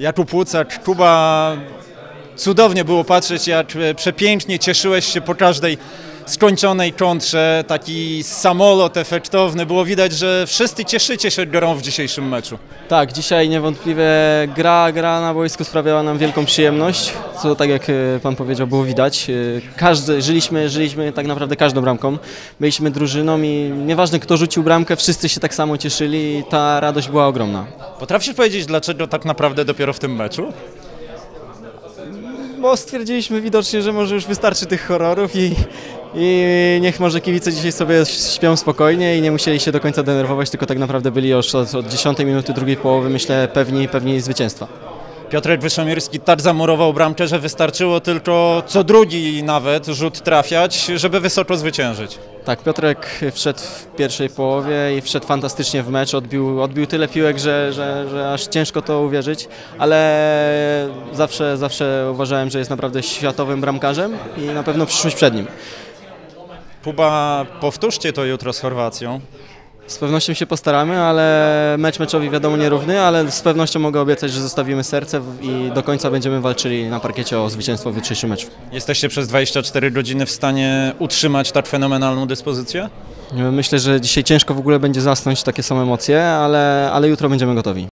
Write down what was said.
Jakub Łucak, Kuba, cudownie było patrzeć, jak e, przepięknie cieszyłeś się po każdej skończonej kontrze, taki samolot efektowny, było widać, że wszyscy cieszycie się grą w dzisiejszym meczu. Tak, dzisiaj niewątpliwie gra, gra na boisku sprawiała nam wielką przyjemność, co tak jak e, Pan powiedział było widać. E, Każdy, żyliśmy, żyliśmy tak naprawdę każdą bramką, byliśmy drużyną i nieważne kto rzucił bramkę, wszyscy się tak samo cieszyli i ta radość była ogromna. Potrafisz powiedzieć, dlaczego tak naprawdę dopiero w tym meczu? Bo stwierdziliśmy widocznie, że może już wystarczy tych horrorów i, i niech może kibice dzisiaj sobie śpią spokojnie i nie musieli się do końca denerwować, tylko tak naprawdę byli już od, od 10 minuty drugiej połowy, myślę, pewni, pewni zwycięstwa. Piotrek Wyszomirski tak zamurował bramkę, że wystarczyło tylko co drugi nawet rzut trafiać, żeby wysoko zwyciężyć. Tak, Piotrek wszedł w pierwszej połowie i wszedł fantastycznie w mecz, odbił, odbił tyle piłek, że, że, że aż ciężko to uwierzyć, ale zawsze, zawsze uważałem, że jest naprawdę światowym bramkarzem i na pewno przyszłość przed nim. Kuba, powtórzcie to jutro z Chorwacją. Z pewnością się postaramy, ale mecz meczowi wiadomo nierówny, ale z pewnością mogę obiecać, że zostawimy serce i do końca będziemy walczyli na parkiecie o zwycięstwo w jutrzejszym meczu. Jesteście przez 24 godziny w stanie utrzymać tak fenomenalną dyspozycję? Myślę, że dzisiaj ciężko w ogóle będzie zasnąć takie same emocje, ale, ale jutro będziemy gotowi.